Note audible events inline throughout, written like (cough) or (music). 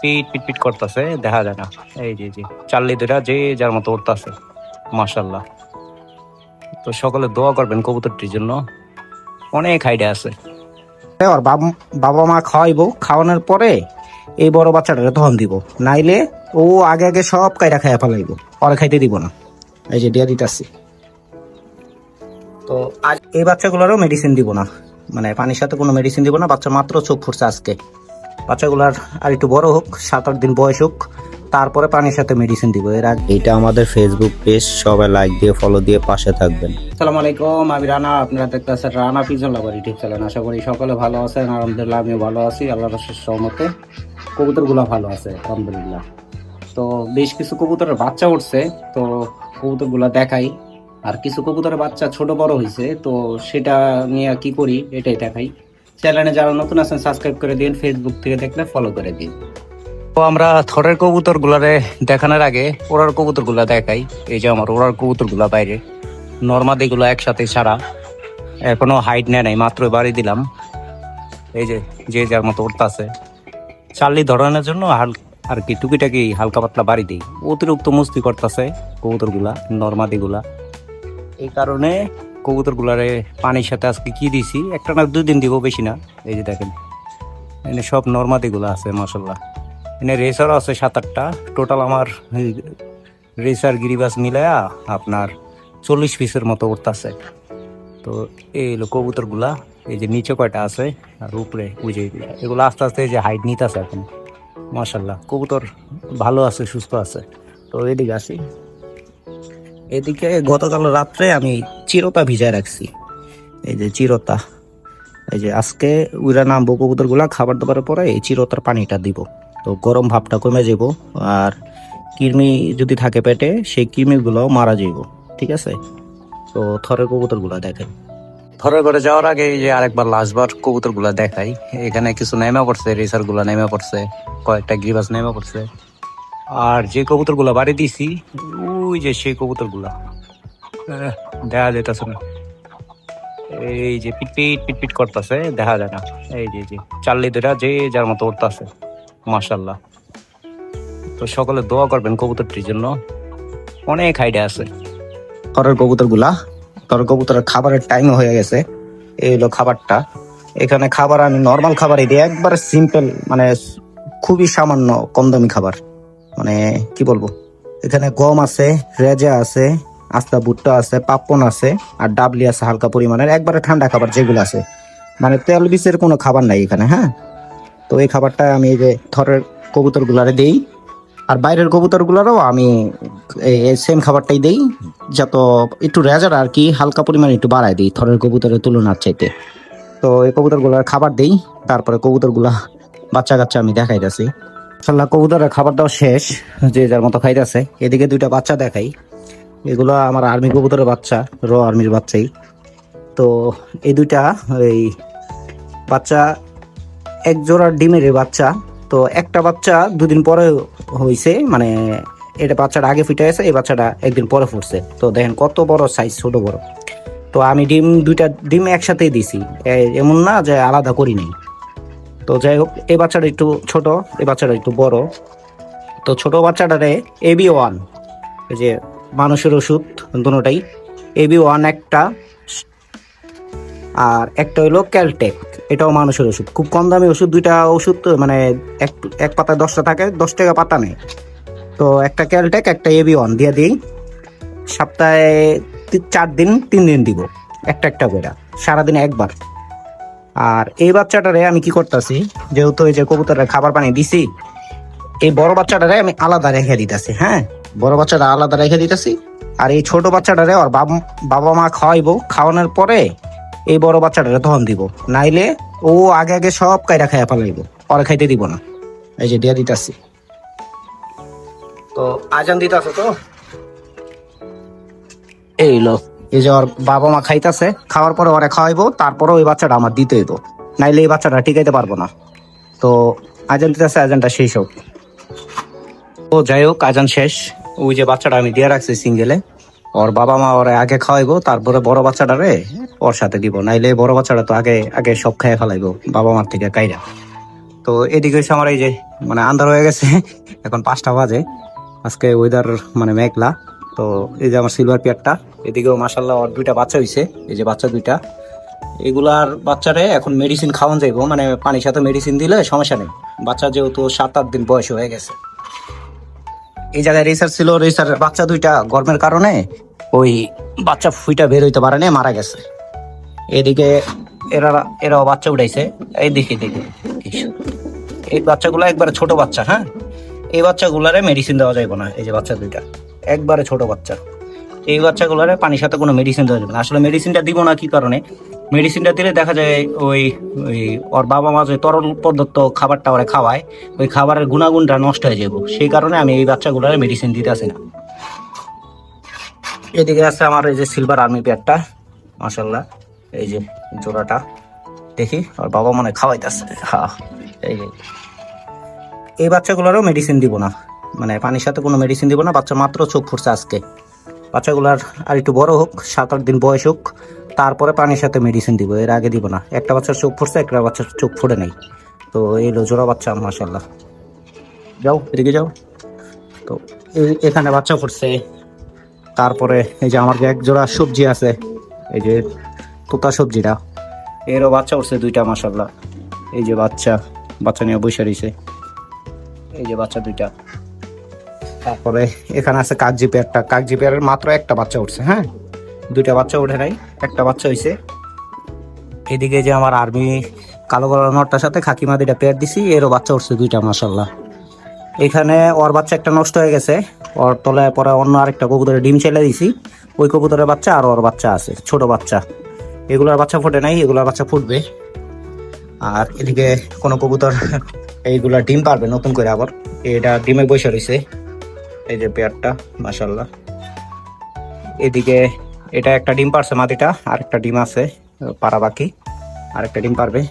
পিট পিট পিট করতেছে, দেখা যায় না। এই যে জি চাল্লি দুটা যে যার মতো উঠতেছে মাশাল্লাহ তো সকলে দোয়া করবেন কবুতরটির জন্য। অনেক আইডিয়া আছে। ওর বাবা মা খাওয়াইবো, খাওয়ানোর পরে এই বড় বাচ্চাটারে তখন দিব। নাইলে ও আগে আগে সব কাইরা খাইয়া ফেলাইবো। পরে খাইতে দিব না। এই যে, দিয়া দিতেছি। তো আজ এই বাচ্চাগুলোরও মেডিসিন দিব না। মানে পানির সাথে কোনো মেডিসিন দিব না। বাচ্চা মাত্র চোখ ফুটছে আজকে। বাচ্চাগুলার আর একটু বড় হোক সাত আট দিন বয়স হোক তারপরে পানির সাথে মেডিসিন দিব। এর আগে এটা আমাদের ফেসবুক পেজ সবাই লাইক দিয়ে ফলো দিয়ে পাশে থাকবেন। আসসালামু আলাইকুম আমি রানা আপনারা দেখতেছেন Rana pigeon lover YouTube channel আশা করি সকলে ভালো আছেন আলহামদুলিল্লাহ আমিও ভালো আছি আল্লাহর রসের সহমতে। কবুতরগুলো ভালো আছে আলহামদুলিল্লাহ। তো বেশ কিছু কবুতরের বাচ্চা উঠছে তো কবুতরগুলো দেখাই। আর কিছু কবুতরের বাচ্চা ছোট বড় হয়েছে তো সেটা নিয়ে কি করি এটাই দেখাই। চ্যানেলে যারা নতুন আছেন সাবস্ক্রাইব করে দিন ফেসবুক থেকে দেখলে ফলো করে দিন। তো আমরা থরের কবুতর গুলারে দেখানোর আগে ওরার কবুতরগুলা দেখাই। এই যে আমার ওরার কবুতরগুলা বাইরে। নর্মাদি গুলো একসাথে ছাড়া। এখনও হাইট নেয় নাই, মাত্র বাড়ি দিলাম। এই যে যে যার মতো উঠতেছে। চার্লি ধরানোর জন্য হাল- আর কি, টুকিটাকি হালকা পাতলা বাড়ি দিই। অতিরিক্ত মস্তি করতেছে কবুতরগুলা নর্মাদি গুলা এই কারণে কবুতর গুলারে পানির সাথে আজকে কি দিছি? একটা না দুই দিন দিব বেশি না। এই যে দেখেন, এনে সব নর্মাদি গুলা আছে মাসাল্লাহ এনে রেসারও আছে সাত আটটা টোটাল আমার রেসার গিরিবাস মিলায়া আপনার চল্লিশ পিসের মতো উঠতেছে। তো এই হলো কবুতরগুলা, এই যে নিচে কয়টা আছে আর উপরে যে এগুলো আস্তে আস্তে এই যে হাইট নিতেছে এখন। মাসাল্লাহ কবুতর ভালো আছে, সুস্থ আছে। তো এদিকে আসি। এদিকে গতকাল রাত্রে আমি চিরতা ভিজায় রাখছি। এই যে চিরতা এই যে আজকে উইরা নামবো কবুতরগুলা খাবার দাবারের পরে এই চিরতার পানিটা দিব। তো গরম ভাবটা কমে যাব আর কৃমি যদি থাকে পেটে সেই কৃমিগুলোও মারা যাইব ঠিক আছে? তো থরের কবুতরগুলো দেখেন। থরের ঘরে যাওয়ার আগে যে আরেকবার লাস্টবার কবুতরগুলা দেখাই। এখানে কিছু নেমে পড়ছে রেসারগুলা নেমে পড়ছে কয়েকটা গিরিবাস নেমে পড়ছে। আর যে কবুতরগুলা বাড়ি দিছি ওই যে সেই কবুতরগুলা আহ, দেখা যেতেছে না। এই যে পিট পিট পিট পিট করতেছে, দেখা যায় না। এই যে যে, চাল্লি দুটা যে যার মতো উঠতেছে, মাশাল্লাহ। তো সকলে দোয়া করবেন কবুতরটির জন্য। অনেক আইডিয়া আছে। থরের কবুতরগুলা থরের কবুতরের খাবারের টাইম হয়ে গেছে। এই হলো খাবারটা। এখানে খাবার আমি নর্মাল খাবারই দিই, একবারে সিম্পল মানে খুবই সামান্য কম দামি খাবার। মানে কি বলব? এখানে গম আছে, রেজা আছে আস্তা ভুট্টা আছে পাপ্পন আছে, আর ডাবলি আছে হালকা পরিমাণের। একবারে ঠান্ডা খাবার যেগুলো আছে। মানে তেল বিষের কোনো খাবার নাই এখানে হ্যাঁ? তো এই খাবারটা আমি এই যে থরের কবুতর গুলারে দিই। আর বাইরের কবুতর গুলারও আমি সেম খাবারটাই দেই। যত একটু রেজার আর কি, হালকা পরিমাণে একটু বাড়ায় দিই থরের কবুতরের তুলনার চাইতে। তো এই কবুতরগুলোর খাবার দেই, তারপরে কবুতরগুলা বাচ্চা কাচ্চা আমি দেখাইতেছি। সাল্লাহ কবুতরের খাবার দাওয়া শেষ, যে যার মতো খাইতেছে। এদিকে দুইটা বাচ্চা দেখাই। এগুলো আমার আর্মি কবুতরের বাচ্চা, র আর্মির বাচ্চাই। তো এই দুইটা, এই বাচ্চা, এক জোড়ার ডিমের বাচ্চা। তো একটা বাচ্চা দুদিন পরে হয়েছে মানে এটা বাচ্চাটা আগে ফিটে আছে এই বাচ্চাটা একদিন পরে ফুটছে। তো দেখেন কত বড় সাইজ ছোট বড়। তো আমি ডিম, দুইটা ডিম একসাথেই দিছি। এমন না যে আলাদা করি নাই। তো যাই হোক, এই বাচ্চাটা একটু ছোট, এই বাচ্চাটা একটু বড়। তো ছোট বাচ্চাটারে এবি ওয়ান যে মানুষের ওষুধ দুটোটাই এবি ওয়ান একটা, আর একটা হইল ক্যালটেক এটাও মানুষের ওষুধ। খুব কম দামি ওষুধ, দুইটা ওষুধ মানে এক এক পাতায় দশটা থাকে, দশ টাকা পাতা নেই তো একটা ক্যালটেক একটা এবি ওয়ান দিয়ে দিই। সপ্তাহে চার দিন, তিন দিন দিব, একটা একটা করে, সারাদিনে একবার। আর এই বাচ্চাটারে আমি কি করতেছি, যেহেতু এই যে কবুতরের খাবার পানি দিছি, এই বড় বাচ্চাটারে আমি আলাদা রেখে দিতেছি হ্যাঁ? বড় বাচ্চাটা আলাদা রেখে দিতেছি। আর এই ছোট বাচ্চাটারে ওর বাব- মা খাওয়াইবো। খাওয়ানোর পরে এই বড় বাচ্চাটারে তখন দিব। নাইলে ও আগে আগে সব কাইরা খাইয়া ফেলাইবো। পরে খাইতে দিব না। এই যে দিয়া দিতেছি। তো আজান দিতেছে তো? এই লো, এই যে ওর বাবা মা খাইতেছে, খাওয়ার পরে ওরে খাওয়াইবো, তারপরে ওই বাচ্চাটা আমার দিতে হইব। নাইলে এই বাচ্চাটা টিকাইতে পারব না। তো আজান দিতেছে, আজানটা শেষ হোক। তো যাই হোক, আজান শেষ। ওই যে বাচ্চাটা আমি দিয়ে রাখছি সিঙ্গেলে ওর বাবা মা ওরে আগে খাওয়াইবো, তারপরে বড় বাচ্চাটারে ওর সাথে দিব। নাইলে বড় বাচ্চাটা তো আগে আগে সব খেয়ে ফেলাইবো, বাবা মার থেকে কাইরা। তো এদিকে হচ্ছে আমার এই যে মানে আন্ধার হয়ে গেছে, (laughs) এখন পাঁচটা বাজে। আজকে ওয়েদার মানে মেঘলা। তো এই যে আমার সিলভার পেয়ারটা, এদিকেও মাসাল্লাহ ওর দুইটা বাচ্চা হইছে, এই যে বাচ্চা দুইটা। এগুলার বাচ্চারে এখন মেডিসিন খাওয়ান যাইবো মানে পানির সাথে মেডিসিন দিলে সমস্যা নেই। বাচ্চা যেহেতু সাত আট দিন বয়স হয়ে গেছে। এই জায়গায় রেসার ছিল রেসার বাচ্চা দুইটা গরমের কারণে ওই বাচ্চা ফুইটা বের হইতে পারে না মারা গেছে। এদিকে এরা, এরাও বাচ্চা উঠাইছে এই দেখি দেখি এই বাচ্চাগুলো একবারে ছোট বাচ্চা হ্যাঁ? এই বাচ্চাগুলারে মেডিসিন দেওয়া যাবে না, এই যে বাচ্চা দুইটা। একবারে ছোট বাচ্চা। এই বাচ্চাগুলারে পানির সাথে কোনো মেডিসিন দেওয়া যাবে না। আসলে মেডিসিনটা দিব না কি কারণে? মেডিসিনটা দিলে দেখা যায় ওই ওই ওর বাবা মা যে তরল পদার্থ খাবারটা ওরা খাওয়ায়, ওই খাবারের গুণাগুণটা নষ্ট হয়ে যাব সেই কারণে আমি এই বাচ্চাগুলোর মেডিসিন দিতে আসি না। এদিকে আছে আমার এই যে সিলভার আর্মি পেয়ারটা মাসাল্লাহ এই যে জোড়াটা, দেখি ওর বাবা মনে খাওয়াইতেছে। হ্যাঁ এই যে। এই বাচ্চাগুলোরও মেডিসিন দিব না। মানে পানির সাথে কোনো মেডিসিন দিব না, বাচ্চা মাত্র চোখ ফুটছে আজকে। বাচ্চাগুলার আর একটু বড় হোক, সাত আট দিন বয়স হোক তারপরে পানির সাথে মেডিসিন দিব, এর আগে দিব না। একটা বাচ্চার চোখ ফুটছে, একটা বাচ্চার চোখ ফুটে নেই। তো এই জোড়া বাচ্চা মাসাল্লাহ যাও, এদিকে যাও। তো এখানে বাচ্চা ফুটছে। তারপরে এই যে আমার এক জোড়া সবজি আছে, এই যে তোতা সবজিটা, এরও বাচ্চা উঠছে দুইটা মাসাল্লাহ এই যে বাচ্চা বাচ্চা নিয়ে বসে রয়েছে এই যে বাচ্চা দুইটা। তারপরে এখানে আছে কাকজি পেয়ারটা। কাকজি পেয়ারের মাত্র একটা বাচ্চা উঠছে হ্যাঁ? দুইটা বাচ্চা উঠে নাই। একটা বাচ্চা হয়েছে এদিকে যে আমার আর্মি কালো কালো নটটার সাথে খাকি মাদিটা পেয়ার দিছি, এরও বাচ্চা উঠছে দুইটা মাসাল্লাহ এখানে ওর বাচ্চা একটা নষ্ট হয়ে গেছে, ওর তলায় পরে অন্য আরেকটা কবুতরের ডিম ছেলে দিছি, ওই কবুতরের বাচ্চা আর ওর বাচ্চা আছে, ছোট বাচ্চা। এগুলোর বাচ্চা ফুটে নাই, এগুলোর বাচ্চা ফুটবে। আর এদিকে কোনো কবুতর এইগুলা ডিম পারবে নতুন করে আবার, এটা ডিমে বসে রয়েছে এই যে পেয়ারটা মাসাল্লাহ এদিকে এটা একটা ডিম পারছে মাটিটা আর একটা ডিম আছে পারা বাকি আর একটা ডিম পারবে।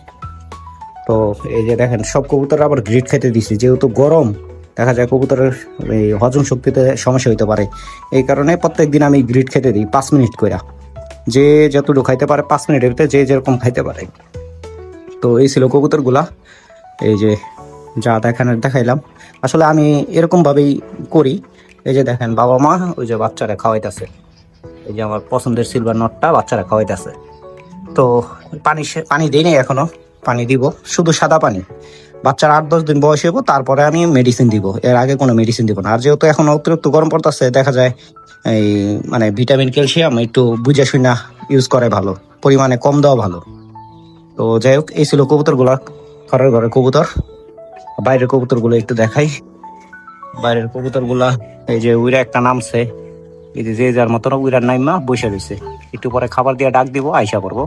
তো এই যে দেখেন, সব কবুতর আবার গ্রিড খেতে দিছি, যেহেতু গরম, দেখা যায় কবুতরের এই হজম শক্তিতে সমস্যা হইতে পারে। এই কারণে প্রত্যেক দিন আমি গ্রিড খেতে দিই পাঁচ মিনিট করে যে যতটুকু খাইতে পারে পাঁচ মিনিটের ভিতরে যে যেরকম খাইতে পারে। তো এই ছিল কবুতরগুলা। এই যে যা দেখানো দেখাইলাম। আসলে আমি এরকমভাবেই করি। এই যে দেখেন, বাবা মা ওই যে বাচ্চারা খাওয়াইতেছে। এই যে আমার পছন্দের সিলভার নটটা বাচ্চারা খাওয়াইতেছে। তো পানি পানি দিই নাই এখনও, পানি দিব, শুধু সাদা পানি। বাচ্চার আট দশ দিন বয়স হইব, তারপরে আমি মেডিসিন দিব, এর আগে কোনো মেডিসিন দিব না। আর যেহেতু এখন অতিরিক্ত গরম পড়তেছে, দেখা যায় এই মানে ভিটামিন ক্যালসিয়াম একটু বুঝে শুনা ইউজ করে ভালো, পরিমাণে কম দেওয়া ভালো। তো যাই হোক, এই ছিল কবুতরগুলা, ঘরের ঘরে কবুতর। বাইরের কবুতরগুলো একটু দেখাই। বাইরের কবুতরগুলা, এই যে উইরা একটা নামছে এই যে যার মতন উইরার নাইমা বসে রয়েছে। একটু পরে খাবার দিয়ে ডাক দিব, আইসা করব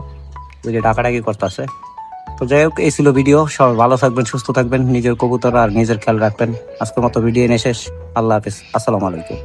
ওই যে ডাকাডাকি করতেছে। তো যাই হোক, এই ছিল ভিডিও। সবাই ভালো থাকবেন, সুস্থ থাকবেন, নিজের কবুতর আর নিজের খেয়াল রাখবেন। আজকের মতো ভিডিও এনে শেষ। আল্লাহ হাফিজ। আসসালামু আলাইকুম।